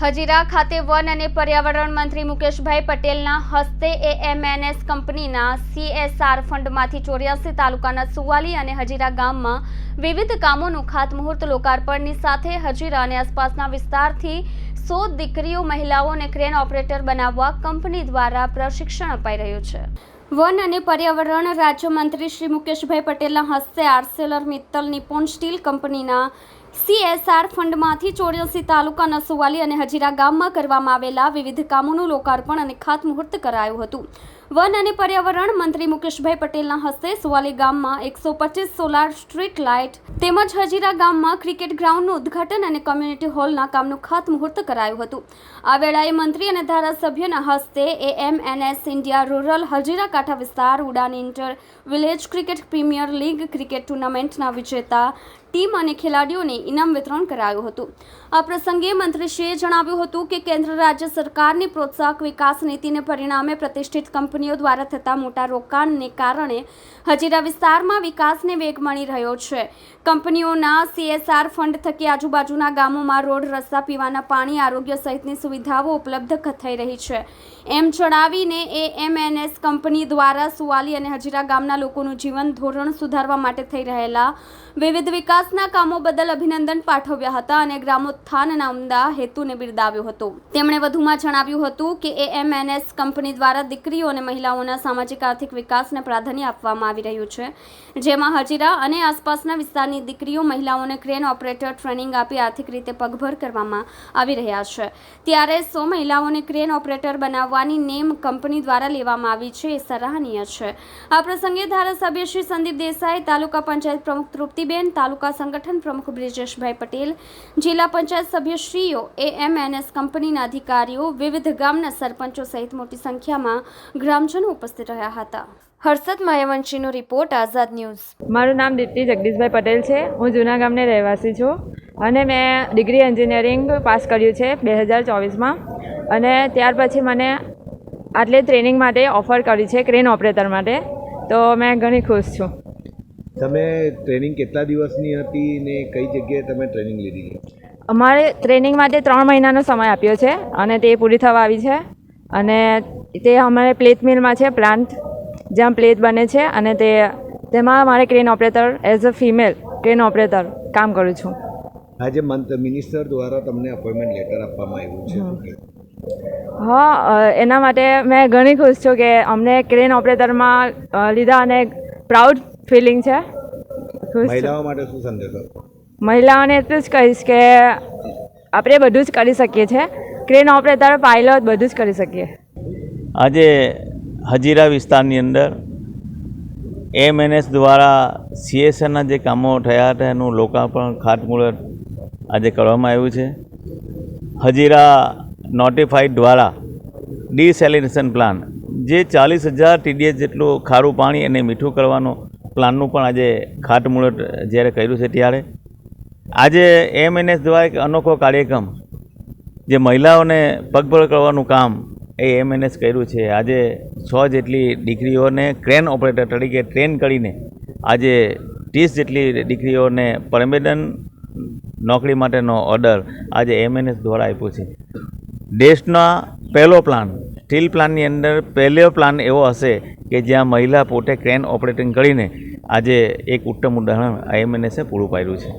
હજીરા ખાતે વન અને પર્યાવરણ મંત્રી મુકેશભાઈ પટેલના હસ્તે એએમએનએસ કંપનીના સીએસઆર ફંડમાંથી ચોર્યાસી તાલુકાના સુવાલી અને હજીરા ગામમાં વિવિધ કામોનું ખાતમુહૂર્ત લોકાર્પણની સાથે હજીરા અને આસપાસના વિસ્તારથી સો દીકરીઓ મહિલાઓને ક્રેન ઓપરેટર બનાવવા કંપની દ્વારા પ્રશિક્ષણ અપાઈ રહ્યું છે. વન અને પર્યાવરણ રાજ્યમંત્રી શ્રી મુકેશભાઈ પટેલના હસ્તે આર્સેલર મિત્તલ નિપોન સ્ટીલ કંપનીના સીએસઆર ફંડમાંથી ચોર્યાસી તાલુકાના સુવાલી અને હજીરા ગામમાં કરવામાં આવેલા વિવિધ કામોનું લોકાર્પણ અને ખાતમુહૂર્ત કરાયું હતું. વન અને પર્યાવરણ મંત્રી મુકેશભાઈ પટેલના હસ્તે સુવાલી ગામમાં એકસો પચીસ સોલાર સ્ટ્રીટ લાઇટ તેમજ હજીરા ગામમાં ક્રિકેટ ગ્રાઉન્ડનું ઉદ્ઘાટન અને કોમ્યુનિટી હોલના કામનું ખાતમુહૂર્ત કરાયું હતું. આ વેળાએ મંત્રી અને ધારાસભ્યના હસ્તે એએમએનએસ ઇન્ડિયા રૂરલ હજીરા કાંઠા વિસ્તાર, Udaan inter, village cricket premier league, cricket ટુર્નામેન્ટના વિજેતા ટીમ અને ખેલાડીઓને ઇનામ વિતરણ કરાયું હતું. આ પ્રસંગે મંત્રીશ્રીએ જણાવ્યું હતું કે કેન્દ્ર રાજ્ય સરકારની પ્રોત્સાહક વિકાસ નીતિને પરિણામે પ્રતિષ્ઠિત કંપનીઓ દ્વારા થતા મોટા રોકાણને કારણે હજીરા વિસ્તારમાં વિકાસને વેગ મળી રહ્યો છે. કંપનીઓના સીએસઆર ફંડ થકી આજુબાજુના ગામોમાં રોડ, રસ્તા, પીવાના પાણી, આરોગ્ય સહિતની સુવિધાઓ ઉપલબ્ધ થઈ રહી છે. એમ જણાવીને એએમએનએસ કંપની દ્વારા સુવાલી અને હજીરા ગામના લોકોનું જીવન ધોરણ સુધારવા માટે થઈ રહેલા વિવિધ વિકાસના કામો બદલ અભિનંદન પાઠવ્યા હતા અને ગ્રામોત્થાનના ઉમદા હેતુને બિરદાવ્યો હતો. તેમણે વધુમાં જણાવ્યું હતું કે એએમએનએસ કંપની દ્વારા દીકરીઓ અને મહિલાઓના સામાજિક આર્થિક વિકાસને પ્રાધાન્ય આપવામાં આવી રહ્યું છે. જેમાં હજીરા અને આસપાસના વિસ્તારની દીકરીઓ મહિલાઓને ક્રેન ઓપરેટર ટ્રેનિંગ આપી આર્થિક રીતે પગભર કરવામાં આવી રહ્યા છે. ત્યારે સો મહિલાઓને ક્રેન ઓપરેટર બનાવવાની નેમ કંપની દ્વારા લેવામાં આવી છે એ સરાહનીય છે. આ પ્રસંગે ધારાસભ્ય શ્રી સંદીપ દેસાઈ, તાલુકા પંચાયત પ્રમુખ તૃપ્તિબેન, તાલુકા સંગઠન પ્રમુખ બ્રિજેશભાઈ પટેલ, જિલ્લા પંચાયત સભ્યશ્રીઓ એએમએનએસ કંપનીના અધિકારીઓ, વિવિધ ગામના સરપંચો સહિત મોટી સંખ્યામાં ગ્રામજનો ઉપસ્થિત રહ્યા હતા. હર્ષદ માયાવંશીનો રિપોર્ટ, આઝાદ ન્યૂઝ. મારું નામ દીપ્તિ જગદીશભાઈ પટેલ છે. હું જૂના ગામની રહેવાસી છું અને મેં ડિગ્રી એન્જિનિયરિંગ પાસ કર્યું છે બે હજાર ચોવીસમાં. અને ત્યાર પછી મને આટલે ટ્રેનિંગ માટે ઓફર કરી છે ક્રેન ઓપરેટર માટે. તો મેં ઘણી ખુશ છું. તમે ટ્રેનિંગ કેટલા દિવસની હતી ને કઈ જગ્યાએ તમે ટ્રેનિંગ લીધી? અમારે ટ્રેનિંગ માટે ત્રણ મહિનાનો સમય આપ્યો છે અને તે પૂરી થવા આવી છે. અને તે અમારે પ્લેટ મિલમાં છે પ્લાન્ટ જ્યાં પ્લેટ બને છે અને તે તેમાં મારે crane operator as a female crane operator કામ કરું છું. આજે મંત મિનિસ્ટર દ્વારા તમને અપોઇન્ટમેન્ટ લેટર આપવામાં આવ્યું છે. હા એના માટે મેં ઘણી ખુશ છું કે અમને ક્રેન ઓપરેટરમાં લીધા અને પ્રાઉડ ફિલિંગ છે? મહિલાઓ માટે શું સંદેશો? મહિલાઓને એટલું જ કહીશ કે આપણે બધું જ કરી શકીએ છીએ. ક્રેન ઓપરેટર પાયલોટ બધું જ કરી શકીએ. આજે હજીરા વિસ્તારની અંદર એમએનએસ દ્વારા સીએસએના જે કામો થયા હતા એનું લોકાર્પણ ખાતમુહૂર્ત આજે કરવામાં આવ્યું છે. હજીરા નોટિફાઈડ દ્વારા ડિસેલિનેશન પ્લાન જે ચાલીસ હજાર ટીડીએસ જેટલું ખારું પાણી અને મીઠું કરવાનો પ્લાનનું પણ આજે ખાતમુહૂર્ત જ્યારે કર્યું છે ત્યારે. આજે એમએનએસ દ્વારા એક અનોખો કાર્યક્રમ જે મહિલાઓને પગભર કરવાનું કામ એ એમએનએસ કર્યું છે. આજે છ જેટલી દીકરીઓને ક્રેન ઓપરેટર તરીકે ટ્રેન કરીને આજે ત્રીસ જેટલી દીકરીઓને પરમેનન્ટ નોકરી માટેનો ઓર્ડર આજે એમએનએસ દ્વારા આપ્યો છે. દેશના પહેલો પ્લાન સ્ટીલ પ્લાનની અંદર પહેલો પ્લાન એવો હશે કે જ્યાં મહિલા પોતે ક્રેન ઓપરેટિંગ કરીને આજે એક ઉત્તમ ઉદાહરણ આઈએમએનએસે પૂરું પાડ્યું છે.